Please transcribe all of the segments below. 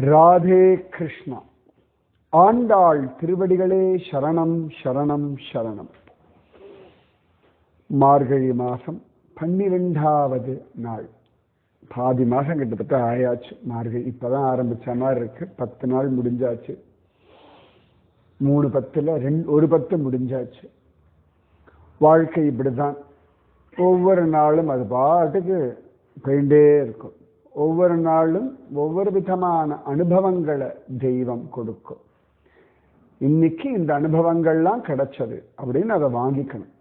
ராதே கிருஷ்ணா. ஆண்டாள் திருவடிகளே சரணம் சரணம் சரணம். மார்கழி மாசம் பன்னிரெண்டாவது நாள். பாதி மாசம் கிட்டத்தட்ட ஆயாச்சு. மார்கழி இப்பதான் ஆரம்பிச்ச மாதிரி இருக்கு. பத்து நாள் முடிஞ்சாச்சு. மூணு பத்துல ரெண்டு ஒரு பத்து முடிஞ்சாச்சு. வாழ்க்கை இப்படிதான். ஒவ்வொரு நாளும் அது பாட்டுக்கு போயிட்டே இருக்கும். ஒவ்வொரு நாளும் ஒவ்வொரு விதமான அனுபவங்களை தெய்வம் கொடுக்கும். இன்னைக்கு இந்த அனுபவங்கள்லாம் கிடைச்சது அப்படின்னு அதை வாங்கிக்கணும்.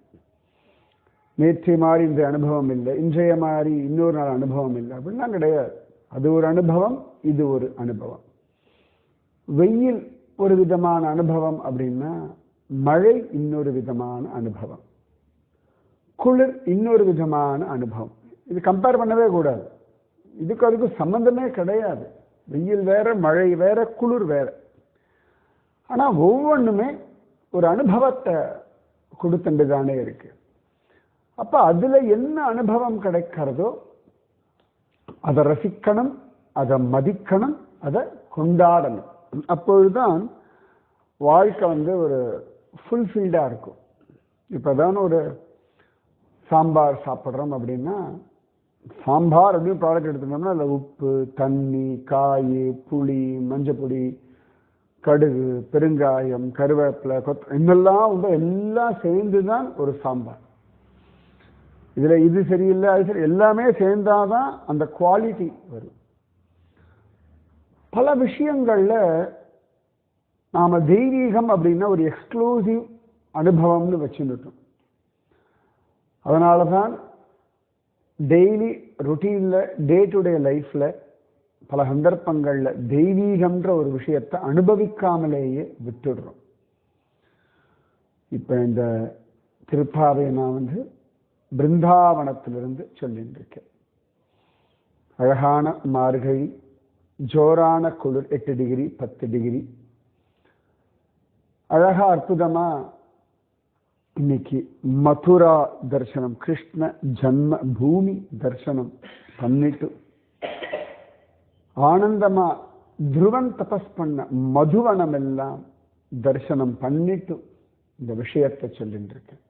நேற்று மாதிரி இந்த அனுபவம் இல்லை இன்றைய மாதிரி இன்னொரு நாள் அனுபவம் இல்லை. அப்படின்லாம் கிடையாது. அது ஒரு அனுபவம் இது ஒரு அனுபவம். வெயில் ஒரு விதமான அனுபவம் அப்படின்னா மழை இன்னொரு விதமான அனுபவம். குளிர் இன்னொரு விதமான அனுபவம். இது கம்பேர் பண்ணவே கூடாது. இதுக்கு அதுக்கு சம்மந்தமே கிடையாது. வெயில் வேற மழை வேற குளிர் வேற. ஆனால் ஒவ்வொன்றுமே ஒரு அனுபவத்தை கொடுத்துட்டு தானே இருக்கு. அப்போ அதில் என்ன அனுபவம் கிடைக்கிறதோ அதை ரசிக்கணும் அதை மதிக்கணும் அதை கொண்டாடணும். அப்பொழுதுதான் வாழ்க்கை வந்து ஒரு ஃபுல்ஃபில்டாக இருக்கும். இப்பதான் ஒரு சாம்பார் சாப்பிட்றோம் அப்படின்னா சாம்பார் அப்படின்னு ப்ராடக்ட் எடுத்துட்டோம்னா அதில் உப்பு தண்ணி காய் புளி மஞ்சப்பொடி கடுகு பெருங்காயம் கருவேப்பிலை கொத்த இன்னெல்லாம் வந்து எல்லாம் சேர்ந்து தான் ஒரு சாம்பார். இதுல இது சரியில்லை அது சரி எல்லாமே சேர்ந்தாதான் அந்த குவாலிட்டி வரும். பல விஷயங்கள்ல நாம தெய்வீகம் அப்படின்னா ஒரு எக்ஸ்க்ளூசிவ் அனுபவம்னு வச்சுருக்கோம் அதனால தான் டெய்லி ருட்டீனில் டே டு டே லைஃப்பில் பல சந்தர்ப்பங்களில் தெய்வீகம்ன்ற ஒரு விஷயத்தை அனுபவிக்காமலேயே விட்டுடுறோம். இப்போ இந்த திருப்பாவை நான் வந்து பிருந்தாவனத்திலிருந்து சொல்லிட்டு இருக்கேன் அழகான மார்கழி ஜோரான குளிர் எட்டு டிகிரி பத்து டிகிரி. அழகா அற்புதமாக இன்னைக்கு மதுரா தர்சனம் கிருஷ்ண ஜன்ம பூமி தர்சனம் பண்ணிட்டு ஆனந்தமா துருவன் தபஸ் பண்ண மதுவனம் எல்லாம் தர்சனம் பண்ணிட்டு இந்த விஷயத்தை சொல்லிட்டு இருக்கேன்.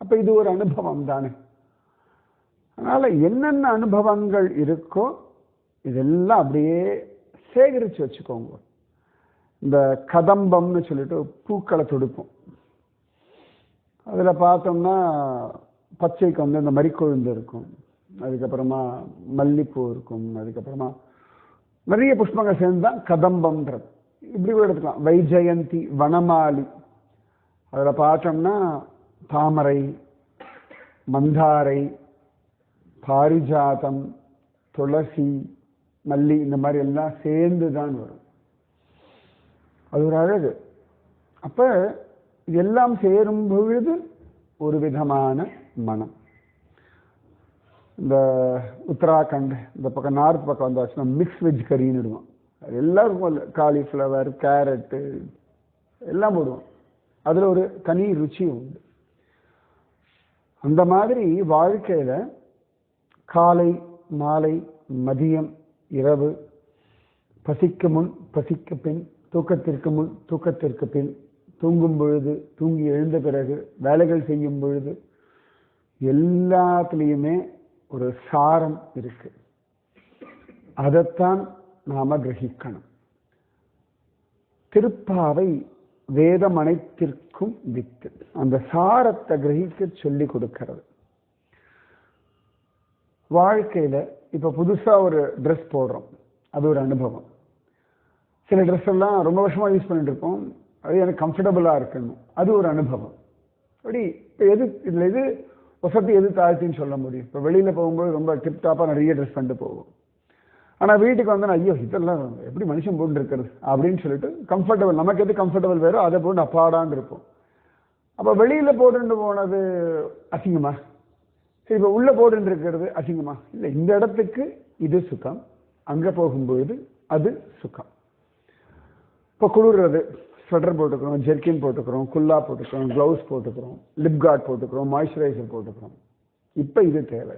அப்ப இது ஒரு அனுபவம் தானே. அதனால என்னென்ன அனுபவங்கள் இருக்கோ இதெல்லாம் அப்படியே சேகரிச்சு வச்சுக்கோங்க. இந்த கதம்பம்னு சொல்லிட்டு பூக்களை தொடுப்போம். அதில் பார்த்தோம்னா பச்சைக்கு வந்து இந்த மறிக்கொழுந்து இருக்கும். அதுக்கப்புறமா மல்லிப்பூ இருக்கும். அதுக்கப்புறமா நிறைய புஷ்பங்கள் சேர்ந்து தான் கதம்பம்ன்றது. இப்படி கூட எடுத்துக்கலாம். வைஜெயந்தி வனமாலி. அதில் பார்த்தோம்னா தாமரை மந்தாரை பாரிஜாதம் துளசி மல்லி இந்த மாதிரி எல்லாம் சேர்ந்து தான் வரும். அது ஒரு அழகு. அப்போ இதெல்லாம் சேரும் பொழுது ஒரு விதமான மனம். இந்த உத்தராகண்ட் இந்த பக்கம் நார்த் பக்கம் வந்தாச்சுன்னா மிக்ஸ் வெஜ் கறின்னு இருக்கும். அது எல்லாருக்கும் காலிஃப்ளவர் கேரட்டு எல்லாம் போடுவோம். அதில் ஒரு தனி ருச்சி உண்டு. அந்த மாதிரி வாழ்க்கையில் காலை மாலை மதியம் இரவு பசிக்கு முன் பசிக்கு பின் தூக்கத்திற்கு முன் தூக்கத்திற்கு பின் தூங்கும் பொழுது தூங்கி எழுந்த பிறகு வேலைகள் செய்யும் பொழுது எல்லாத்துலேயுமே ஒரு சாரம் இருக்கு. அதைத்தான் நாம கிரகிக்கணும். திருப்பாவை வேதம் அனைத்திற்கும் வித்து அந்த சாரத்தை கிரகிக்க சொல்லி கொடுக்கிறது. வாழ்க்கையில இப்ப புதுசா ஒரு ட்ரெஸ் போடுறோம். அது ஒரு அனுபவம். சில ட்ரெஸ் எல்லாம் ரொம்ப வருஷமா யூஸ் பண்ணிட்டு இருப்போம். அது எனக்கு கம்ஃபர்டபுளாக இருக்கணும். அது ஒரு அனுபவம். அப்படி இப்போ எது இதில் எது வசதி எது தாழ்த்தின்னு சொல்ல முடியும்? இப்போ வெளியில் போகும்போது ரொம்ப டிப் நிறைய ட்ரெஸ் பண்ணிட்டு போவோம். ஆனால் வீட்டுக்கு வந்து ஐயோ இதெல்லாம் எப்படி மனுஷன் போட்டு இருக்கிறது அப்படின்னு சொல்லிட்டு கம்ஃபர்டபுள் நமக்கு எது கம்ஃபர்டபுள் வேறோ அதை போட்டு அப்பாடான்னு இருப்போம். அப்போ வெளியில் போட்டுட்டு போனது அசிங்கமா? சரி இப்போ உள்ளே போட்டுட்டு இருக்கிறது அசிங்கமா? இல்லை இந்த இடத்துக்கு இது சுகம். அங்கே போகும்போது அது சுகம். இப்போ குளிர்றது. ஸ்வெட்டர் போட்டுக்கிறோம் ஜெர்கின் போட்டுக்கிறோம் குல்லா போட்டுக்கிறோம் க்ளவுஸ் போட்டுக்கிறோம் லிப் கார்ட் போட்டுக்கிறோம் மாய்ஸ்சரைசர் போட்டுக்கிறோம். இப்போ இது தேவை.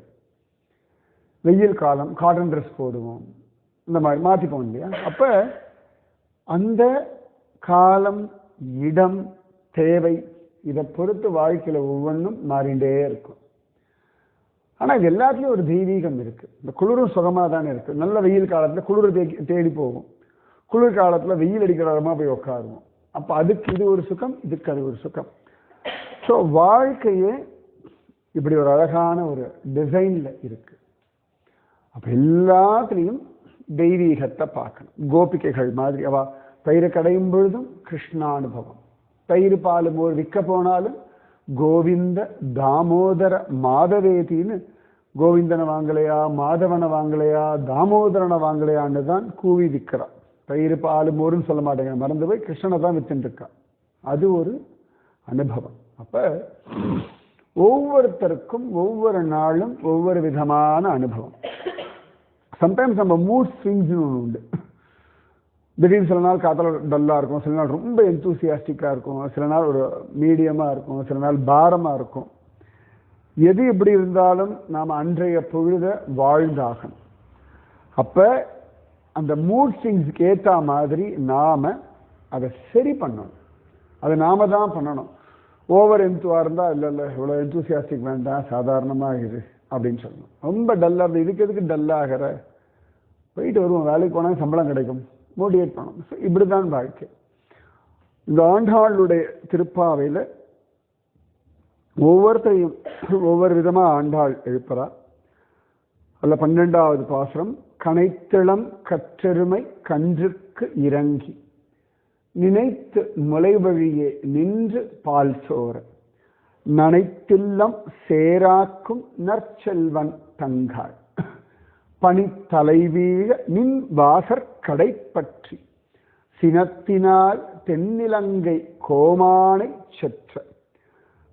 வெயில் காலம் காட்டன் ட்ரெஸ் போடுவோம். இந்த மாதிரி மாற்றிப்போம் இல்லையா? அப்போ அந்த காலம் இடம் தேவை இதை பொறுத்து வாழ்க்கையில் ஒவ்வொன்றும் மாறிண்டே இருக்கும். ஆனால் இது எல்லாத்துலேயும் ஒரு தெய்வீகம் இருக்குது இந்த குளிரும் சுகமாக தானே இருக்குது நல்ல வெயில் காலத்தில் குளிர் தே- தேடி போகும். குளிர் காலத்தில் வெயில் அடிக்கிற போய் உட்காருவோம் அப்போ அதுக்கு இது ஒரு சுகம் இதுக்கு அது ஒரு சுகம். ஸோ வாழ்க்கையே இப்படி ஒரு அழகான ஒரு டிசைன்ல இருக்கு. அப்ப எல்லாத்துலேயும் தெய்வீகத்தை பார்க்கணும். கோபிகைகள் மாதிரி அவ தயிர் கடையும் பொழுதும் கிருஷ்ணானுபவம். தயிர் பால் மோர் விற்க போனாலும் கோவிந்த தாமோதர மாதவேதின்னு கோவிந்தனை வாங்கலையா மாதவனை வாங்கலையா தாமோதரனை வாங்கலையான்னு தான் கூவி விற்கிறான். தயிர் பால் மோர்னு சொல்ல மாட்டேங்க. மறந்து போய் கிருஷ்ணனை தான் வித்துட்டு அது ஒரு அனுபவம். அப்போ ஒவ்வொருத்தருக்கும் ஒவ்வொரு நாளும் ஒவ்வொரு விதமான அனுபவம். சம்டைம்ஸ் நம்ம மூட் ஸ்விங்ஸ்னு ஒன்று உண்டு. திடீர்னு சில நாள் காத்தல டல்லாக இருக்கும். சில நாள் ரொம்ப எந்தூசியாஸ்டிக்காக இருக்கும். சில நாள் ஒரு மீடியமாக இருக்கும். சில நாள் பாரமாக இருக்கும். எது எப்படி இருந்தாலும் நாம் அன்றைய பொழுத வாழ்ந்தாகணும். அப்போ அந்த மூட் சிங்ஸ்க்கு ஏற்ற மாதிரி நாம் அதை சரி பண்ணணும். அது நாம தான் பண்ணணும். ஓவர் எந்துவாக இருந்தால் இல்லை இல்லை இவ்வளோ எந்தூசியாஸ்டிக் வேண்டாம் சாதாரணமாக இரு அப்படின்னு சொல்லணும். ரொம்ப டல்லாக இருந்து இதுக்கு எதுக்கு டல்லாகிற போயிட்டு வருவோம். வேலைக்கு போனால் சம்பளம் கிடைக்கும். மோட்டிவேட் பண்ணணும். So, இப்படிதான் வாழ்க்கை. இந்த ஆண்டாளுடைய திருப்பாவையில் ஒவ்வொருத்தரையும் ஒவ்வொரு விதமாக ஆண்டாள் எழுப்புறா. அதில் பன்னெண்டாவது பாசுரம் கனைத்திளம் கற்றெருமை கன்றுக்கு இறங்கி நினைத்து முளைவழியே நின்று பால் சோர நனைத்தில்லம் சேராக்கும் நற்செல்வன் தங்காள். பனித்தலைவீழ நின் வாசற் கடைப்பற்றி சினத்தினால் தென்னிலங்கை கோமானை செற்ற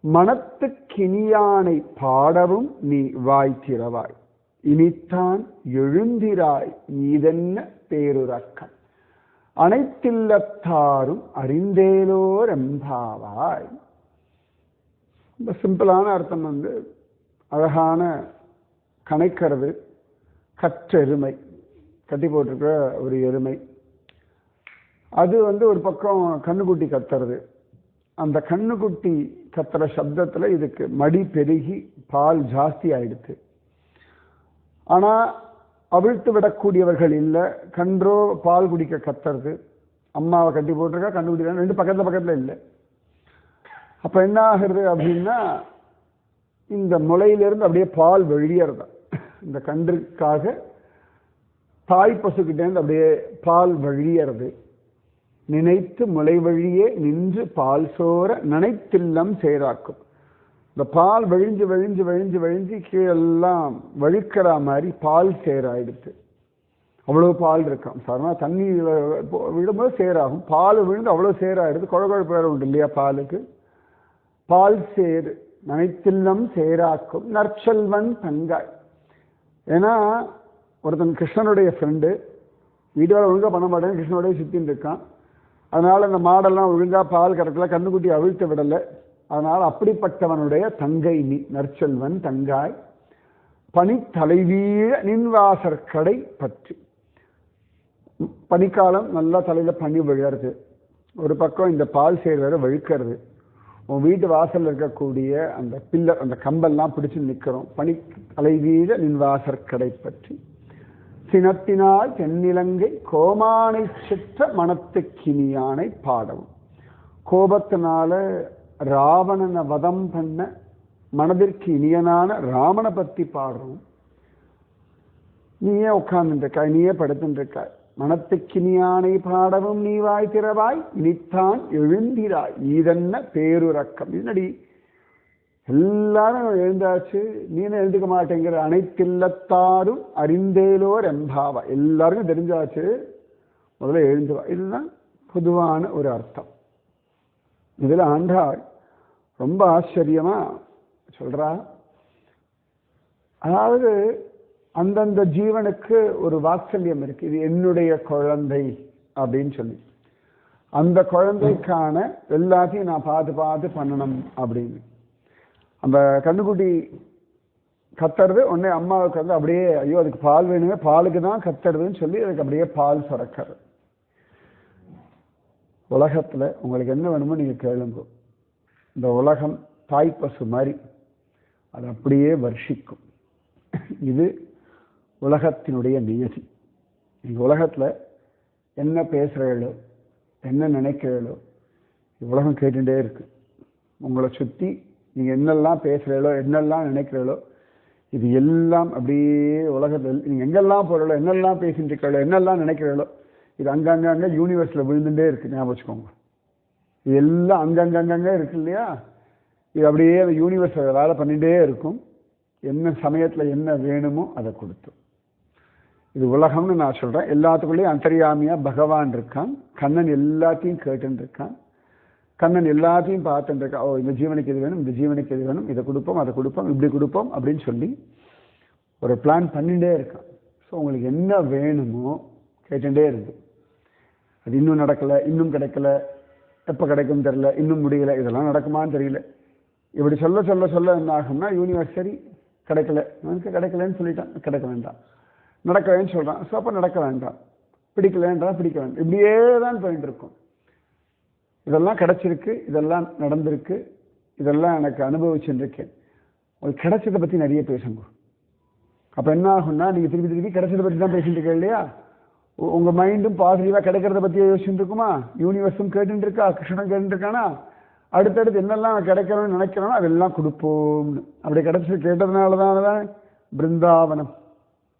மனத்துக்கினியானை பாடவும் நீ வாய் திறவாய் இனித்தான் எழுந்திராய் நீதென்ன பேருறக்கம். அனைத்தில்லத்தாரும் அறிந்தேலோர் எம்பாவாய் ரொம்ப சிம்பிளான அர்த்தம் வந்து அழகான கணைக்கிறது கற்றெருமை கட்டி போட்டிருக்கிற ஒரு எருமை. அது வந்து ஒரு பக்கம் கண்ணுக்குட்டி கத்துறது. அந்த கண்ணுக்குட்டி கத்துற சப்தத்துல இதுக்கு மடி பெருகி பால் ஜாஸ்தி ஆயிடுது. ஆனால் அவிழ்த்து விடக்கூடியவர்கள் இல்லை. கன்றோ பால் குடிக்க கத்துறது. அம்மாவை கட்டி போட்டிருக்கா கண்டுபிடிக்க ரெண்டு பக்கத்தில் பக்கத்தில் இல்லை. அப்போ என்ன ஆகுறது அப்படின்னா இந்த முளையிலிருந்து அப்படியே பால் வெளியேறதா. இந்த கன்றுக்காக தாய் பசுக்கிட்டேருந்து அப்படியே பால் வழியறது நினைத்து முளை வழியே நின்று பால் சோர நினைத்தில்லம் செயலாக்கும் இந்த பால் வழிஞ்சு வழிஞ்சு வழிஞ்சு வழிஞ்சு கீழெல்லாம் வழுக்கிற மாதிரி பால் சேராயிடுது. அவ்வளோ பால் இருக்கும் சாதாரண தண்ணி விடும்போது சேராகும். பால் விழுந்து அவ்வளோ சேராயிடுது. குழகுழப்பு வேறு உண்டு இல்லையா பாலுக்கு? பால் சேரு. நனைத்தில்லம் சேராக்கும் நற்செல்வன் தங்காய். ஏன்னா ஒருத்தன் கிருஷ்ணனுடைய ஃப்ரெண்டு வீடியோவில் ஒழுங்காக பண்ண மாட்டேன் கிருஷ்ணனுடைய சுற்றின்னு இருக்கான். அதனால் இந்த மாடெல்லாம் ஒழுங்காக பால் கறக்கல கண்ணுக்குட்டி அவிழ்த்து விடலை. அதனால் அப்படிப்பட்டவனுடைய தங்கை நீ நற்செல்வன் தங்காய் பனித்தலைவீழ நின்வாசற்கடை நின்வாசர் கடை பற்றி. பனிக்காலம் நல்லா தலையில் பனி விழருது ஒரு பக்கம் இந்த பால் சேர் வழுக்கிறது. உன் வீட்டு வாசலில் இருக்கக்கூடிய அந்த பில்லர் அந்த கம்பெல்லாம் பிடிச்சு நிற்கிறோம் பனி தலைவீழ நின்வாசர் கடை பற்றி. சினத்தினால் தென்னிலங்கை கோமானை சிற்ற மனத்துக்கினியானை பாடவும். கோபத்தினால ராவணனை வதம் பண்ண மனதிற்கு இனியனான ராமனை பற்றி பாடுறோம். நீயே உட்கார்ந்துருக்காய் நீயே படுத்துருக்காய். மனத்துக்கினியானை பாடவும் நீ வாய் திறவாய் இனித்தான் எழுந்திராய். இதென்ன பேருறக்கம். என்னடி? எல்லாரும் எழுந்தாச்சு நீனும் எழுந்துக்க மாட்டேங்கிற அனைத்தில்லத்தாரும் அறிந்தேலோர் எம்பாவா எல்லாருக்கும் தெரிஞ்சாச்சு முதல்ல எழுந்துவா. இதுதான் பொதுவான ஒரு அர்த்தம். இதில் ஆண்டாள் ரொம்ப ஆச்சரியமா சொல்றா. அதாவது அந்தந்த ஜீவனுக்கு ஒரு வாத்சல்யம் இருக்கு. இது என்னுடைய குழந்தை அப்படின்னு சொல்லி. அந்த குழந்தைக்கான எல்லாத்தையும் நான் பார்த்து பார்த்து பண்ணணும் அப்படின்னு. அந்த கண்ணுக்குட்டி கத்துறது உடனே அம்மாவுக்கு வந்து அப்படியே ஐயோ அதுக்கு பால் வேணுங்க பாலுக்கு தான் கத்துறதுன்னு சொல்லி அதுக்கு அப்படியே பால் சுரக்கிறது. உலகத்தில் உங்களுக்கு என்ன வேணுமோ நீங்கள் கேளுங்க. இந்த உலகம் தாய்ப்பசு மாதிரி. அது அப்படியே வர்ஷிக்கும். இது உலகத்தினுடைய நியதி. இந்த உலகத்தில் என்ன பேசுறீங்களோ என்ன நினைக்கிறீங்களோ உலகம் கேட்டுகிட்டே இருக்கு. உங்களை சுற்றி நீங்கள் என்னெல்லாம் பேசுறீங்களோ என்னெல்லாம் நினைக்கிறீங்களோ இது எல்லாம் அப்படியே உலகத்தில் நீங்கள் எங்கெல்லாம் போறீங்களோ என்னெல்லாம் பேசிட்டு இருக்கீங்களோ என்னெல்லாம் நினைக்கிறீங்களோ இது அங்கங்க யூனிவர்ஸில் விழுந்துட்டே இருக்குது ஞாபகம் வச்சுக்கோங்க. இது எல்லாம் அங்கங்கங்கங்கே இருக்கு இல்லையா? இது அப்படியே அந்த யூனிவர்ஸ் வேலை பண்ணிகிட்டே இருக்கும். என்ன சமயத்தில் என்ன வேணுமோ அதை கொடுத்தோம் இது உலகம்னு நான் சொல்கிறேன் எல்லாத்துக்குள்ளேயும் அந்தரியாமியாக பகவான் இருக்கான். கண்ணன் எல்லாத்தையும் கேட்டுன்னு இருக்கான். கண்ணன் எல்லாத்தையும் பார்த்துட்டு இருக்கான். ஓ இந்த ஜீவனுக்கு இது வேணும்? இந்த ஜீவனுக்கு இது வேணும்? இதை கொடுப்போம் அதை கொடுப்போம் இப்படி கொடுப்போம் அப்படின்னு சொல்லி ஒரு பிளான் பண்ணிகிட்டே இருக்கான். ஸோ உங்களுக்கு என்ன வேணுமோ கேட்டுகிட்டே இருக்குது அது இன்னும் நடக்கலை இன்னும் கிடைக்கல எப்போ கிடைக்கும் தெரியல இன்னும் முடியல இதெல்லாம் நடக்குமான்னு தெரியல. இப்படி சொல்ல சொல்ல சொல்ல என்ன ஆகும்னா யூனிவர்ஸ் சரி கிடைக்கல. எனக்கு கிடைக்கலன்னு சொல்லிட்டான். கிடைக்க வேண்டாம். நடக்கலன்னு சொல்கிறான் ஸோ அப்போ நடக்க வேண்டாம். பிடிக்கலன்றா பிடிக்க வேண்டாம். இப்படியே தான் போயிட்டு இருக்கும். இதெல்லாம் கிடச்சிருக்கு இதெல்லாம் நடந்திருக்கு இதெல்லாம் எனக்கு அனுபவிச்சுருக்கேன். உங்களுக்கு கிடைச்சதை பற்றி நிறைய பேசுங்க. அப்போ என்ன ஆகும்னா நீங்கள் திருப்பி திருப்பி கிடைச்சதை பற்றி தான் பேசிட்டு இருக்கேன் இல்லையா? உ- உங்க மைண்டும் பாசிட்டிவாக கிடைக்கிறத பற்றியே யோசிச்சுட்டு இருக்குமா யூனிவர்ஸும் கேட்டுட்டு இருக்கா கிருஷ்ணன் கேட்டுட்டு இருக்கானா அடுத்தடுத்து என்னெல்லாம் கிடைக்கணும்னு நினைக்கிறோனோ அதெல்லாம் கொடுப்போம்னு. அப்படி கிடைச்சி கேட்டதுனால தான் பிருந்தாவனம்.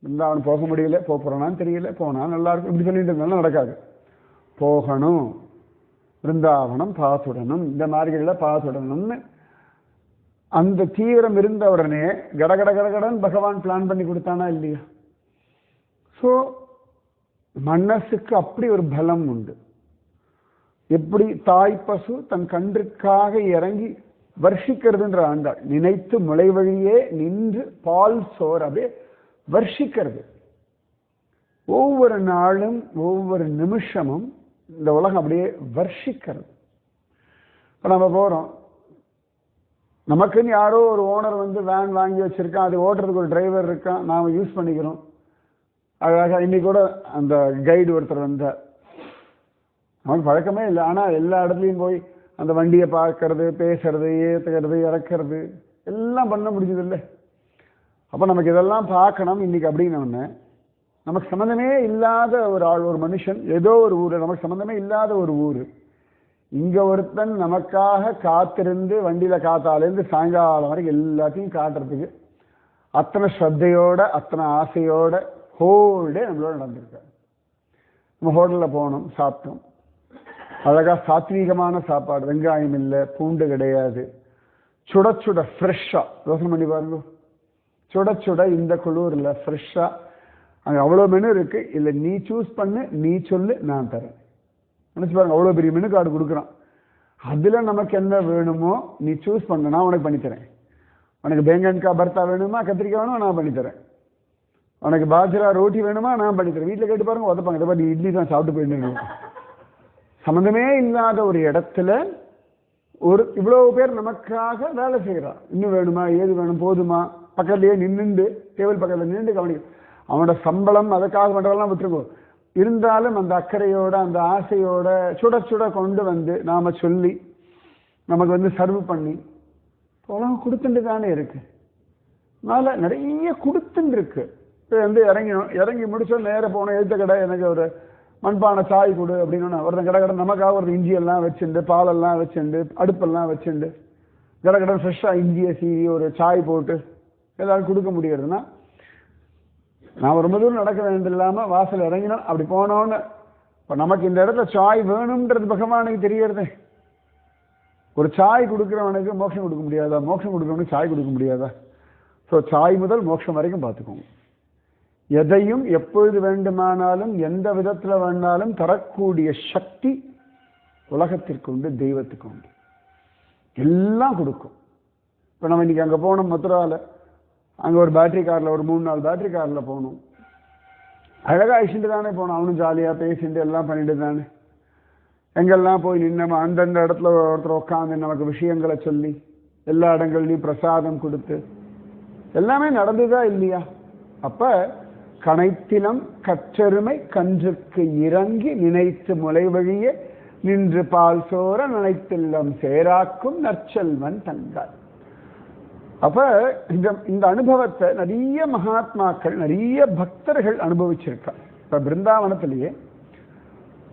பிருந்தாவனம் போக முடியல போக போறோனான்னு தெரியல போனா நல்லா இருக்கும் இப்படி சொல்லிட்டு இருந்தாலும் நடக்காது. போகணும். பிருந்தாவனம் பாசுடணும். இந்த மாதிரிகளில் பாசுடணும்னு. அந்த தீவிரம் இருந்த உடனே கடகட கடகடன் பகவான் பிளான் பண்ணி கொடுத்தானா இல்லையா? ஸோ மனசுக்கு அப்படி ஒரு பலம் உண்டு. எப்படி தாய் பசு தன் கன்றுக்காக இறங்கி வர்ஷிக்கிறதுன்ற ஆண்டாள் நினைத்து முளை வழியே நின்று பால் சோறவே வர்ஷிக்கிறது. ஒவ்வொரு நாளும் ஒவ்வொரு நிமிஷமும் இந்த உலகம் அப்படியே வர்ஷிக்கிறது. இப்போ நம்ம போகிறோம் நமக்குன்னு யாரோ ஒரு ஓனர் வந்து வேன் வாங்கி வச்சுருக்கான் அது ஓட்டுறதுக்கு ஒரு டிரைவர் இருக்கான் நாம் யூஸ் பண்ணிக்கிறோம். அழகாக இன்னைக்கு கூட அந்த கைடு ஒருத்தர் வந்தார் நமக்கு பழக்கமே இல்லை. ஆனால் எல்லா இடத்துலையும் போய் அந்த வண்டியை பார்க்கறது பேசுறது ஏற்றுக்கிறது இறக்கிறது எல்லாம் பண்ண முடிஞ்சது இல்லை அப்போ நமக்கு இதெல்லாம் பார்க்கணும் இன்னைக்கு அப்படின்னு நமக்கு சம்மந்தமே இல்லாத ஒரு ஆள் ஒரு மனுஷன் ஏதோ ஒரு ஊர் நமக்கு சம்மந்தமே இல்லாத ஒரு ஊர். இங்கே ஒருத்தன் நமக்காக காத்திருந்து வண்டியில் காத்தாலேருந்து சாயங்காலம் வரைக்கும் எல்லாத்தையும் காட்டுறதுக்கு அத்தனை ஸ்ரத்தையோட அத்தனை ஆசையோட ஹோல் டே நம்மளோட நடந்திருக்காரு நம்ம ஹோட்டலில் போனோம் சாப்பிட்டோம். அழகாக சாத்வீகமான சாப்பாடு வெங்காயம் இல்லை பூண்டு கிடையாது. சுட சுட ஃப்ரெஷ்ஷாக யோசனை பண்ணி பாருங்க. சுட சுட இந்த குளூரில் ஃப்ரெஷ்ஷாக அங்கே அவ்வளோ மெனு இருக்குது இல்லை நீ சூஸ் பண்ணு நீ சொல்லு நான் தரேன். நினச்சி பாருங்க அவ்வளோ பெரிய மெனு கார்டு கொடுக்குறான். அதில் நமக்கு என்ன வேணுமோ நீ சூஸ் பண்ண நான் உனக்கு பண்ணித்தரேன். உனக்கு பேங்கன்கா பர்த்தா வேணுமா கத்திரிக்காய் வேணுமா நான் பண்ணித்தரேன். உனக்கு பாஜரா ரோட்டி வேணுமா நான் பண்ணித்தரேன் வீட்டில் கேட்டு பாருங்க உதப்பாங்க. இதை மாதிரி இட்லி தான் சாப்பிட்டு போயிட்டு சம்மந்தமே இல்லாத ஒரு இடத்துல ஒரு இவ்வளோ பேர் நமக்காக வேலை செய்கிறான் இன்னும் வேணுமா ஏது வேணும் போதுமா? பக்கத்துலேயே நின்றுண்டு டேபிள் பக்கத்தில் நின்று கவனிக்கும் அவனோட சம்பளம் அதுக்காக பண்றதெல்லாம் விட்டுருக்கோம் இருந்தாலும் அந்த அக்கறையோட அந்த ஆசையோட சுட சுட கொண்டு வந்து நாம் சொல்லி நமக்கு வந்து சர்வ் பண்ணி உலகம் கொடுத்துட்டு தானே இருக்கு. அதனால் நிறைய கொடுத்துட்டு இருக்குது வந்து இறங்கினோம். இறங்கி முடிச்சோம் நேரா போனோம் எழுத்த கடை எனக்கு ஒரு மண்பானை சாய் கொடு அப்படின்னு ஒருத்தன் கடை கடை நமக்காக ஒரு இஞ்சியெல்லாம் வச்சுண்டு பாலெல்லாம் வச்சுண்டு அடுப்பெல்லாம் வச்சுண்டு கடை கடை ஃப்ரெஷ்ஷாக இஞ்சியை சீவி ஒரு சாய் போட்டு எல்லாரும் கொடுக்க முடியறதுன்னா நான் ரொம்ப தூரம் நடக்க வேண்டியில்லாமல் வாசல் இறங்கினோம். அப்படி போனோன்னு இப்போ நமக்கு இந்த இடத்துல சாய் வேணும்ன்றது பகவானுக்கு தெரியறதே. ஒரு சாய் கொடுக்குறவனுக்கு மோட்சம் கொடுக்க முடியாதா? மோட்சம் கொடுக்குறவனுக்கு சாய் கொடுக்க முடியாதா? ஸோ சாய் முதல் மோட்சம் வரைக்கும் பார்த்துக்கோங்க. எதையும் எப்பொழுது வேண்டுமானாலும் எந்த விதத்தில் வேணாலும் தரக்கூடிய சக்தி உலகத்திற்கு உண்டு தெய்வத்துக்கு உண்டு. எல்லாம் கொடுக்கும். இப்போ நம்ம இன்னைக்கு அங்கே போனோம் மதுராவில் அங்கே ஒரு பேட்டரி காரில் ஒரு மூணு நாள் பேட்டரி காரில் போகணும் அழகாக அழிச்சுட்டு தானே போனோம். அவனும் ஜாலியாக பேசிட்டு எல்லாம் பண்ணிட்டு தானே. எங்கெல்லாம் போய் நின்னோம் அந்தந்த இடத்துல ஒருத்தர் உட்காந்து நமக்கு விஷயங்களை சொல்லி எல்லா இடங்கள்லையும் பிரசாதம் கொடுத்து எல்லாமே நடந்துதா இல்லையா? அப்போ கனைத்தினம் கற்றெருமை கன்றுக்கு இறங்கி நினைத்து முளைவழிய நின்று பால் சோர நினைத்தில்லம் சேராக்கும் நற்செல்வன் தங்காய் அப்ப இந்த இந்த அனுபவத்தை நிறைய மகாத்மாக்கள் நிறைய பக்தர்கள் அனுபவிச்சிருக்காங்க. இப்ப பிருந்தாவனத்திலேயே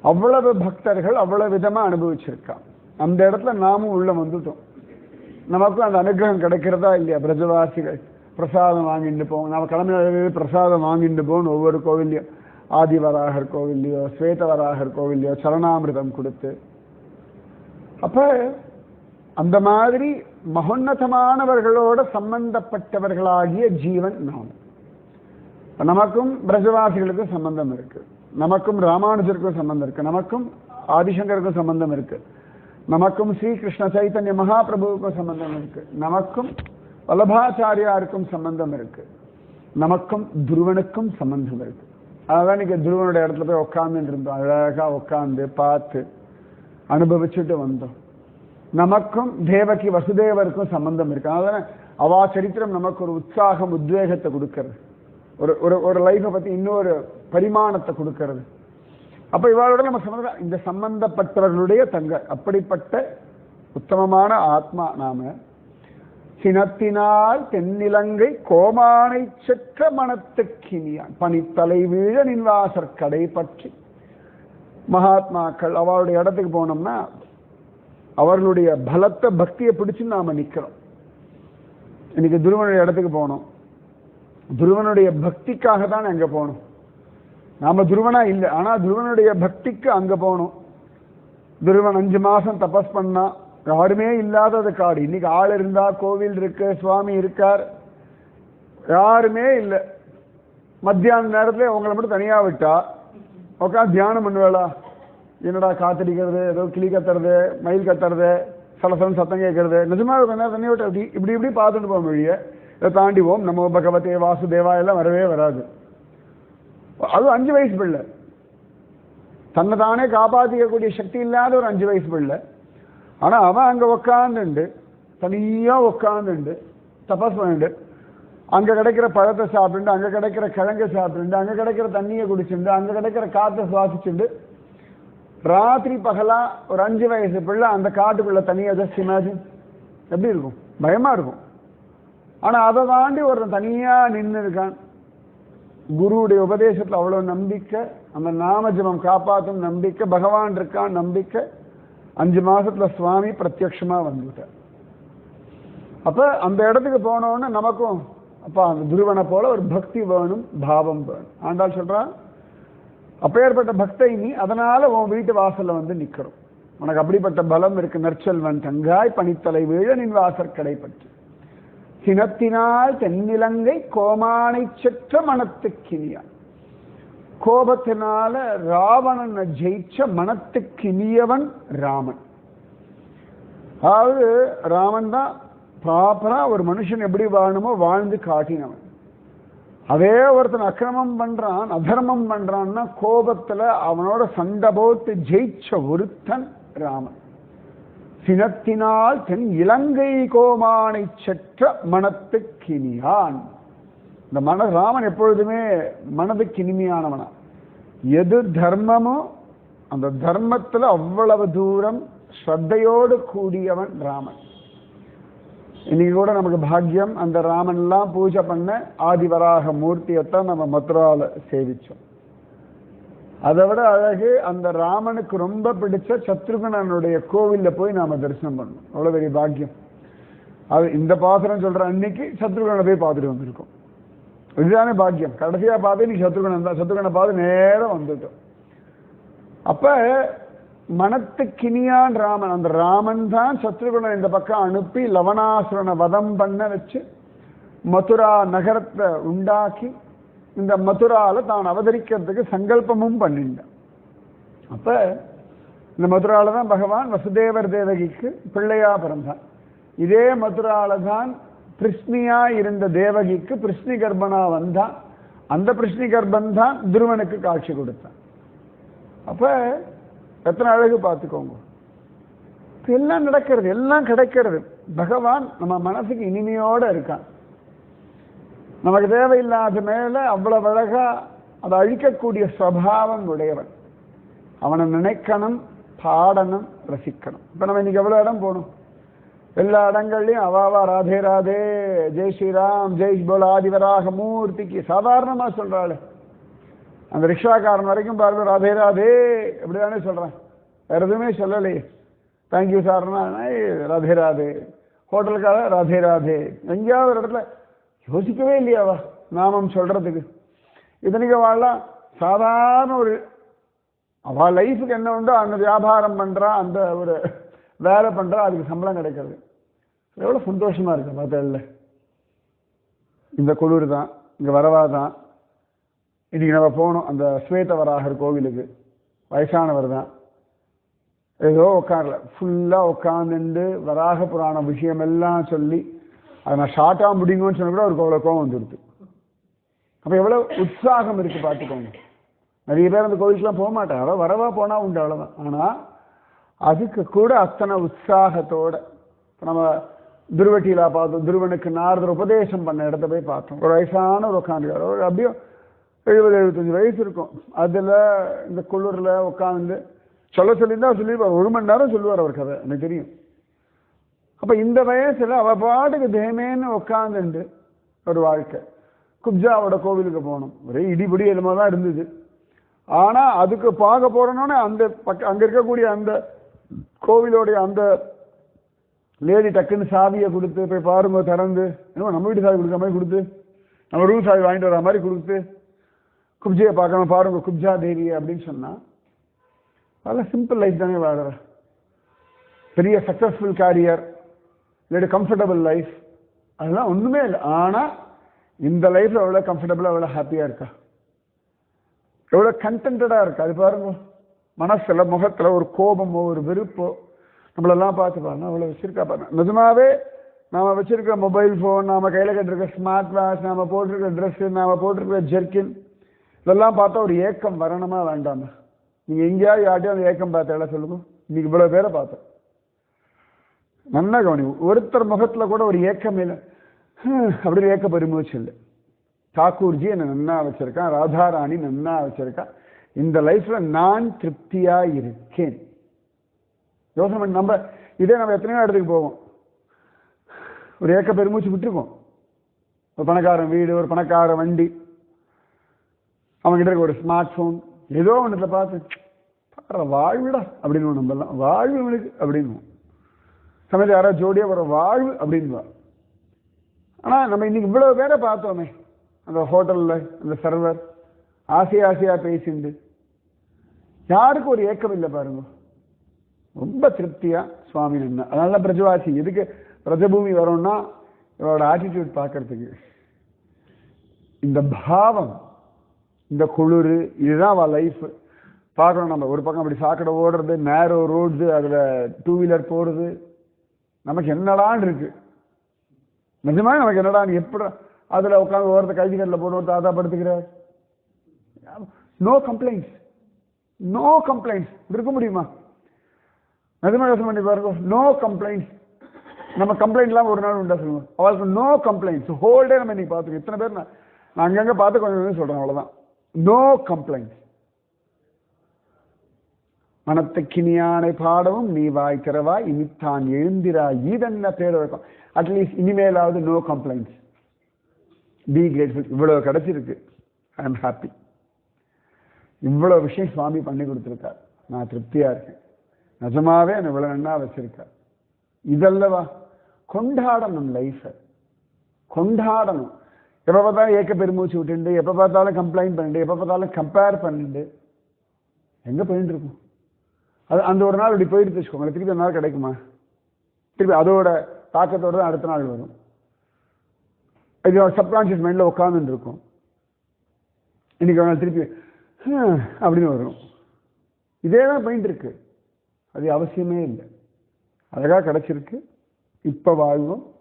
அவ்வளவு பக்தர்கள் அவ்வளவு விதமா அனுபவிச்சிருக்கான் அந்த இடத்துல நாமும் உள்ள வந்துட்டோம். நமக்கும் அந்த அனுகிரகம் கிடைக்கிறதா இல்லையா பிரஜவாசிகள்? பிரசாதம் வாங்கிட்டு போவோம். நம்ம கிளம்பினாலே பிரசாதம் வாங்கிட்டு போகணும் ஒவ்வொரு கோவில்லையும் ஆதிவராகர் கோவில்லையோ ஸ்வேதவராகர் கோவில்லையோ சரணாமிர்தம் கொடுத்து அப்ப அந்த மாதிரி மகோன்னதமானவர்களோட சம்பந்தப்பட்டவர்களாகிய ஜீவன் நாம். நமக்கும் பிரஜவாசிகளுக்கும் சம்பந்தம் இருக்கு. நமக்கும் ராமானுஜருக்கும் சம்பந்தம் இருக்கு. நமக்கும் ஆதிசங்கருக்கும் சம்பந்தம் இருக்கு. நமக்கும் ஸ்ரீகிருஷ்ண சைத்தன்ய மகாபிரபுவுக்கும் சம்பந்தம் இருக்கு. நமக்கும் வல்லபாச்சாரியாருக்கும் சம்பந்தம் இருக்கு. நமக்கும் துருவனுக்கும் சம்பந்தம் இருக்கு. அதான் நீங்க துருவனுடைய இடத்துல போய் உட்கார்ந்து இருந்தோம் அழகா உட்காந்து பார்த்து அனுபவிச்சுட்டு வந்தோம். நமக்கும் தேவகி வசுதேவருக்கும் சம்பந்தம் இருக்கு. அதனால அவா சரித்திரம் நமக்கு ஒரு உற்சாகம் உத்வேகத்தை கொடுக்கறது. ஒரு ஒரு ஒரு லைஃபை பத்தி இன்னொரு பரிமாணத்தை கொடுக்கறது. அப்ப இவளோட நம்ம சம்பந்தம் இந்த சம்பந்தப்பட்டவர்களுடைய தங்க அப்படிப்பட்ட உத்தமமான ஆத்மா நாம சினத்தினால் தென்னிலங்கை கோமானை செற்ற மனத்துக்கினியான் பனித்தலை வீழ நின்வாசர் கடை பற்றி. மகாத்மாக்கள் அவளுடைய இடத்துக்கு போனோம்னா அவர்களுடைய பலத்த பக்தியை பிடிச்சு நாம நிற்கிறோம் இன்னைக்கு துருவனுடைய இடத்துக்கு போனோம். துருவனுடைய பக்திக்காக தான் அங்கே போகணும் நாம துருவனா இல்லை ஆனால் துருவனுடைய பக்திக்கு அங்கே போகணும் துருவன் அஞ்சு மாதம் தபஸ் காடுமே இல்லாதது காடு. இன்னைக்கு ஆள் இருந்தா கோவில் இருக்கு சுவாமி இருக்கார். யாருமே இல்லை. மத்தியான நேரத்தில் உங்களை மட்டும் தனியா விட்டா உட்காந்து தியானம் பண்ணுவேளா? என்னடா காத்தடிக்கிறது ஏதோ கிளி கத்துறது மயில் கத்துறது சலசலம் சத்தம் கேட்கறது நிஜமா கொஞ்ச நேரம் தண்ணி விட்டு அப்படி இப்படி இப்படி பார்த்துட்டு போக முடிய இதை தாண்டி ஓம் நம்ம பகவதே வாசுதேவா எல்லாம் வரவே வராது. அது அஞ்சு வயசு பிள்ளை. தன்னை தானே காப்பாற்றிக்கக்கூடிய சக்தி இல்லாத ஒரு அஞ்சு வயசு பிள்ளை. ஆனால் அவன் அங்கே உக்காந்துண்டு. தனியாக உக்காந்துண்டு. தபஸ் பண்ணிட்டு அங்கே கிடைக்கிற பழத்தை சாப்பிட்டு அங்கே கிடைக்கிற கிழங்கு சாப்பிட்டு அங்கே கிடைக்கிற தண்ணியை குடிச்சுண்டு அங்கே கிடைக்கிற காற்றை சுவாசிச்சுண்டு. ராத்திரி பகலாக ஒரு அஞ்சு வயசு பிள்ளை அந்த காட்டுக்குள்ளே தனியாக ஜஸ்ட் இமேஜின் எப்படி இருக்கும்? பயமாக இருக்கும். ஆனால் அதை தாண்டி ஒருத்தன் தனியாக நின்று இருக்கான். குருவுடைய உபதேசத்தில் அவ்வளோ நம்பிக்கை அந்த நாமஜபம் காப்பாற்றும் நம்பிக்கை பகவான் இருக்கான் நம்பிக்கை. அஞ்சு மாசத்துல சுவாமி பிரத்யக்ஷமா வந்துட்டார். அப்ப அந்த இடத்துக்கு போனோன்னு நமக்கும் அப்ப அந்த துருவனை போல ஒரு பக்தி வேணும் பாவம் வேணும். ஆண்டாள் சொல்றான் அப்பேற்பட்ட பக்தை நீ அதனால உன் வீட்டு வாசல்ல வந்து நிக்கிறோம் உனக்கு அப்படிப்பட்ட பலம் இருக்கு நற்செல்வன் தங்காய் பனித்தலை வீழ நின் வாசற் கடைப்பட்டு சினத்தினால் தென்னிலங்கை கோமானை செற்ற மனத்துக்கினியான். கோபத்தினால ராவணனை ஜெயிச்ச மனத்துக்கினியவன் ராமன். அதாவது ராமன் தான் ப்ராப்பரா ஒரு மனுஷன் எப்படி வாழணுமோ வாழ்ந்து காட்டினவன். அதே ஒருத்தன் அக்கிரமம் பண்றான் அதர்மம் பண்றான்னா கோபத்துல அவனோட சண்டை போட்டு ஜெயிச்ச ஒருத்தன் ராமன். சினத்தினால் தென் இலங்கை கோமானை செற்ற மனத்துக்கினியான் இந்த மன ராமன் எப்பொழுதுமே மனதுக்கு இனிமையானவனா. எது தர்மமோ அந்த தர்மத்துல அவ்வளவு தூரம் ஸ்ரத்தையோடு கூடியவன் ராமன். இன்னைக்கு கூட நமக்கு பாக்கியம் அந்த ராமன்லாம் பூஜை பண்ண ஆதிவராக மூர்த்தியைத்தான் நம்ம மதுரால சேவிச்சோம். அதை விட அழகு அந்த ராமனுக்கு ரொம்ப பிடிச்ச சத்ருகனனுடைய கோவில்ல போய் நாம தரிசனம் பண்ணோம் அவ்வளோ பெரிய பாக்கியம். அது இந்த பாசனம் சொல்ற அன்னைக்கு சத்ருகனை போய் பார்த்துட்டு வந்திருக்கோம். இதுதானே பாக்கியம் கடைசியாக பார்த்து நீ சத்ருகணன் தான் சத்ருகனை பார்த்து நேரம் வந்துட்டோம் அப்ப மனத்துக்கினியான் ராமன் அந்த ராமன் தான் சத்ருகுணன் இந்த பக்கம் அனுப்பி லவணாசுரனை வதம் பண்ண வச்சு மதுரா நகரத்தை உண்டாக்கி இந்த மதுரால தான் அவதரிக்கிறதுக்கு சங்கல்பமும் பண்ணிட்டான் அப்போ இந்த மதுரால தான் பகவான் வசுதேவர் தேவகிக்கு பிள்ளையா பிறந்தான் இதே மதுரால தான் பிரிஸ்னியா இருந்த தேவகிக்கு பிரிஸ்னி கர்ப்பனா வந்தான் அந்த பிரிஸ்னி கர்ப்பன் தான் துருவனுக்கு காட்சி கொடுத்தான். அப்ப எத்தனை அழகு பார்த்துக்கோங்க. எல்லாம் நடக்கிறது எல்லாம் கிடைக்கிறது. பகவான் நம்ம மனசுக்கு இனிமையோட இருக்கான். நமக்கு தேவையில்லாத மேல அவ்வளவு அழகா அதை அழிக்கக்கூடிய சுவாவம் உடையவன். அவனை நினைக்கணும் பாடணும் ரசிக்கணும். இப்ப நம்ம இன்னைக்கு எவ்வளவு இடம் போகணும் எல்லா இடங்கள்லையும் அவாவா ராதே ராதே ஜெய் ஸ்ரீராம் ஜெய் போல ஆதிவராக மூர்த்திக்கு சாதாரணமாக சொல்கிறாள் அந்த ரிக்ஷாக்காரன் வரைக்கும் பாருங்க ராதே ராதே இப்படி தானே சொல்கிறேன் வேறு எதுவுமே சொல்லலையே. தேங்க்யூ சார்னா ராதே ராதே. ஹோட்டலுக்காக ராதே ராதே. எங்கேயாவது ஒரு இடத்துல யோசிக்கவே இல்லையாவா நாமம் சொல்கிறதுக்கு இத்தனைக்கு வாழலாம் சாதாரண ஒரு அவள் லைஃபுக்கு என்ன உண்டோ அந்த வியாபாரம் பண்ணுறா அந்த ஒரு வேலை பண்ணுறா அதுக்கு சம்பளம் கிடைக்கிறது எவ்வளோ சந்தோஷமாக இருக்கு பார்த்ததில்ல இந்த குளிர் தான் இங்கே வரவா தான். இன்றைக்கி நம்ம போகணும் அந்த ஸ்வேதவராகர் கோவிலுக்கு. வயசானவர் தான். ஏதோ உட்காரல. ஃபுல்லாக உட்காந்துண்டு வராக புராண விஷயம் எல்லாம் சொல்லி அதை நான் ஷார்ட்டாக முடியுங்கன்னு சொன்ன கூட அவருக்கு அவ்வளோ கோவம் வந்துடுது அப்போ எவ்வளோ உற்சாகம் இருக்குது பார்த்துக்கோங்க. நிறைய பேர் அந்த கோவிலுக்குலாம் போக மாட்டேன் அவ்வளோ வரவா போனால் உண்டு அவ்வளோதான் ஆனால் அதுக்கு கூட அத்தனை உற்சாகத்தோட. இப்போ நம்ம துருவட்டியில பார்த்தோம் துருவனுக்கு நாரதர் உபதேசம் பண்ண இடத்த போய் பார்த்தோம். ஒரு வயசான ஒரு உட்காந்துக்கார் ஒரு அப்படியே எழுபது எழுபத்தஞ்சு வயசு இருக்கும். அதில் இந்த குளிரில் உட்காந்து சொல்ல சொல்லியிருந்தா சொல்லியிருப்பார். ஒரு மணி நேரம் சொல்லுவார் அவர் கதை. எனக்கு தெரியும். அப்போ இந்த வயசில் அவள் பாட்டுக்கு தேமேன்னு உட்காந்துண்டு ஒரு வாழ்க்கை. குப்ஜாவோட கோவிலுக்கு போனோம். ஒரே இடிபடி என்னமோ தான் இருந்தது. ஆனால் அதுக்கு பார்க்க போறோம்னே அந்த பக்க அங்கே இருக்கக்கூடிய அந்த கோவிலோடைய அந்த லேடி டக்குன்னு சாவியை கொடுத்து போய் பாருங்க திறந்து. என்னமோ நம்ம வீட்டு சாவி கொடுக்குற மாதிரி கொடுத்து நம்ம ரூம் சாவி வாங்கிட்டு வர மாதிரி கொடுத்து குப்ஜியை பார்க்கணும் பாருங்க குப்ஜா தேவி அப்படின்னு சொன்னால் நல்ல சிம்பிள் லைஃப் தானே வாழ்கிற பெரிய சக்ஸஸ்ஃபுல் கேரியர் இல்லாட்டி கம்ஃபர்டபுள் லைஃப் அதெல்லாம் ஒன்றுமே இல்லை. ஆனால் இந்த லைஃப்பில் எவ்வளோ கம்ஃபர்டபுளாக எவ்வளோ ஹாப்பியாக இருக்கா? எவ்வளோ கண்டென்டா இருக்கா? அது பாருங்க. மனசில் முகத்தில் ஒரு கோபமோ ஒரு வெறுப்போ நம்மளெல்லாம் பார்த்து பாருங்க அவ்வளோ வச்சுருக்கா பாருங்க. நிஜமாவே நாம் வச்சுருக்க மொபைல் ஃபோன் நாம் கையில் கட்டிருக்க ஸ்மார்ட் வாட்ச் நாம் போட்டிருக்க ட்ரெஸ்ஸு நாம் போட்டிருக்க ஜெர்கின் இதெல்லாம் பார்த்தா ஒரு ஏக்கம் வரணுமா வேண்டாமா? நீங்கள் எங்கேயாவது யார்ட்டையும் அந்த ஏக்கம் பார்த்தா சொல்லுங்க. இன்னைக்கு இவ்வளோ பேரை பார்த்தேன் நல்லா கவனி ஒருத்தர் முகத்தில் கூட ஒரு ஏக்கம் இல்லை. அப்படி ஏக்க பெருமூச்சு இல்லை. தாக்கூர்ஜி என்னை நன்னா வச்சுருக்கான் ராதாராணி நன்னா வச்சுருக்கான் இந்த லைஃப்ல நான் திருப்தியா இருக்கேன். யோசனை பண்ணி நம்ம இதே நம்ம எத்தனையோ இடத்துக்கு போவோம். ஒரு ஏக்க பெருமூச்சு விட்டுருக்கோம். ஒரு பணக்காரன் வீடு ஒரு பணக்கார வண்டி. அவங்ககிட்ட இருக்க ஒரு ஸ்மார்ட் போன் ஏதோ ஒன்றுல பார்த்து பாரு வாழ்வுடா அப்படின்னு நம்ம எல்லாம். வாழ்வு இவனுக்கு அப்படின்வோம் சமயத்தில் யாராவது ஜோடியாக வர வாழ்வு அப்படின்வா ஆனால் நம்ம இன்னைக்கு இவ்வளோ பேரை பார்த்தோமே. அந்த ஹோட்டலில் அந்த சர்வர் ஆசை ஆசையாக பேசிண்டு யாருக்கும் ஒரு ஏக்கம் இல்லை பாருங்க. ரொம்ப திருப்தியா சுவாமி நின்ன அதனால பிரஜவாசி எதுக்கு பிரஜபூமி வரும்னா இவரோட ஆட்டிடியூட் பார்க்கறதுக்கு. இந்த பாவம் இந்த குளிர் இதுதான் அவள் லைஃப் பார்க்கணும் நம்ம. ஒரு பக்கம் அப்படி சாக்கடை ஓடுறது நேரோ ரோட்ஸு அதில் டூ வீலர் போடுறது நமக்கு என்னடான்னு இருக்கு. நிஜமாக நமக்கு என்னடா எப்படி அதில் உட்காந்து ஓரத்தை கைதி கட்டில் போட்டு ஒரு தாத்தா படுத்துக்கிறார். நோ கம்ப்ளைண்ட்ஸ் நோ கம்ப்ளைண்ட்ஸ் இருக்க முடியுமா? நிஜமா யோசனை பண்ணி பாருங்க. நோ கம்ப்ளைண்ட்ஸ் நம்ம கம்ப்ளைண்ட் ஒரு நாள் உண்டா சொல்லுவோம் அவளுக்கு நோ கம்ப்ளைண்ட்ஸ் ஹோல்டே நம்ம இன்னைக்கு பார்த்துக்கோ இத்தனை பேர் நான் நான் பார்த்து கொஞ்சம் கொஞ்சம் சொல்றேன் அவ்வளவுதான். நோ கம்ப்ளைண்ட்ஸ் மனத்துக்கினியானை பாடவும் நீ வாய் திறவாய் இனித்தான் எழுந்திராய். இதென்ன பேர் இருக்கும் அட்லீஸ்ட் இனிமேலாவது நோ கம்ப்ளைண்ட்ஸ் பி கிரேட்ஃபுல் இவ்வளோ கிடைச்சிருக்கு. ஐ எம் ஹாப்பி இவ்வளோ விஷயம் சுவாமி பண்ணி கொடுத்துருக்கார். நான் திருப்தியாக இருக்கேன். நிஜமாவே என்னை இவ்வளோ நன்னா வச்சுருக்கார். இதல்லவா? கொண்டாடணும் லைஃபை கொண்டாடணும். எப்போ பார்த்தாலும் ஏக்க பெருமூச்சு விட்டுண்டு எப்போ பார்த்தாலும் கம்ப்ளைண்ட் பண்ணிட்டு எப்போ பார்த்தாலும் கம்பேர் பண்ணிட்டு எங்கே போயிட்டு இருக்கும்? அது அந்த ஒரு நாள் இப்படி போயிட்டு வச்சுக்கோங்க திருப்பி அந்த நாள் கிடைக்குமா? திருப்பி அதோட தாக்கத்தோட தான் அடுத்த நாள் வரும். இது சப்கான்ஷியஸ் மைண்டில் உட்காந்துட்டு இருக்கும். இன்றைக்கி ஒரு நாள் திருப்பி அப்படின்னு வரும். இதே தான் போயிட்டு இருக்கு. அது அவசியமே இல்லை. அழகாக கிடச்சிருக்கு. இப்போ வாழ்வோம்.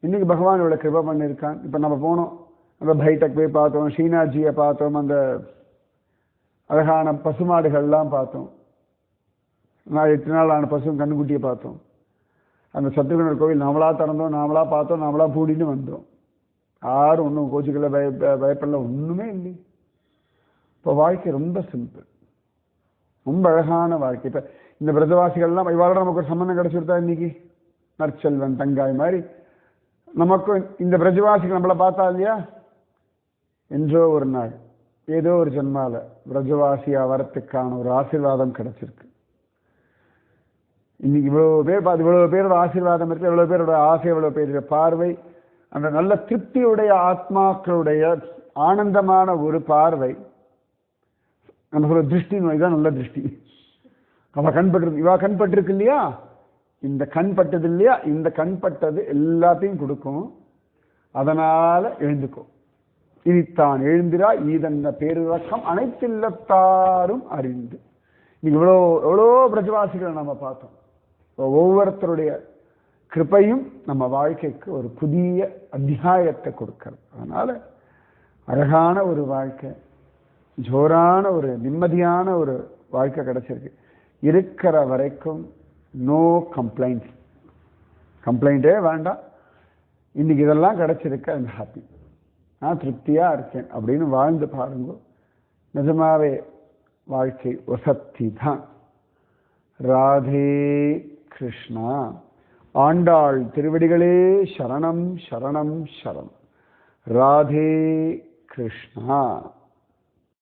இன்னைக்கு பகவான் இவ்வளவு கிருபை பண்ணியிருக்கான் இப்போ நம்ம போனோம். அந்த பைடக் போய் பார்த்தோம். ஸ்ரீநாத்ஜியை பார்த்தோம். அந்த அழகான பசுமாடுகள்லாம் பார்த்தோம். நான் எட்டு நாள் ஆன பசு கண்ணுக்குட்டியை பார்த்தோம். அந்த சத்துகுணர் கோவில் நாமளாக திறந்தோம். நாமளா பார்த்தோம். நாமளாக பூடின்னு வந்தோம். யாரும் ஒன்றும் கோச்சுக்கல பய பயப்படல. ஒன்றுமே இல்லை இப்போ வாழ்க்கை ரொம்ப சிம்பிள் ரொம்ப அழகான வாழ்க்கை. இப்போ இந்த பிரஜவாசிகள்லாம் இவாளோட நமக்கு ஒரு சம்மந்தம் கிடைச்சிருத்தா இன்னைக்கு? நற்செல்வன் தங்காய் மாதிரி. நமக்கும் இந்த பிரஜவாசிகள் நம்மளை பார்த்தா இல்லையா? என்றோ ஒரு நாள் ஏதோ ஒரு ஜென்மால பிரஜவாசியாக வரத்துக்கான ஒரு ஆசீர்வாதம் கிடைச்சிருக்கு. இன்னைக்கு இவ்வளோ பேர் பார்த்து இவ்வளோ பேரோட ஆசீர்வாதம் இருக்கு இவ்வளோ பேரோட ஆசை இவ்வளோ பேருடைய பார்வை அந்த நல்ல திருப்தியுடைய ஆத்மாக்களுடைய ஆனந்தமான ஒரு பார்வை நம்ம சொல்ல திருஷ்டி இதுதான் நல்ல திருஷ்டி. அவள் கண்பட்டு இவா கண்பட்டிருக்கு இல்லையா? இந்த கண் பட்டது இல்லையா? இந்த கண் பட்டது எல்லாத்தையும் கொடுக்கும். அதனால எழுந்துக்கும் இனித்தான் எழுந்திரா ஈதன்ன அனைத்து அனைத்தில்லத்தாரும் அறிந்து. இன்னைக்கு இவ்வளோ எவ்வளோ பிரஜவாசிகளை நம்ம பார்த்தோம். ஒவ்வொருத்தருடைய கிருப்பையும் நம்ம வாழ்க்கைக்கு ஒரு புதிய அத்தியாயத்தை கொடுக்கிறது. அதனால அழகான ஒரு வாழ்க்கை. ஜோரான ஒரு நிம்மதியான ஒரு வாழ்க்கை கிடைச்சிருக்கு. இருக்கிற வரைக்கும் நோ கம்ப்ளைண்ட் கம்ப்ளைண்ட்டே வேண்டாம். இன்னைக்கு இதெல்லாம் கிடைச்சிருக்கு ஐம் ஹாப்பி நான் திருப்தியாக இருக்கேன் அப்படின்னு வாழ்ந்து பாருங்க. நிஜமாவே வாழ்க்கை வசத்தி தான். ராதே கிருஷ்ணா. ஆண்டாள் திருவடிகளே சரணம் சரணம் சரணம். ராதே கிருஷ்ணா.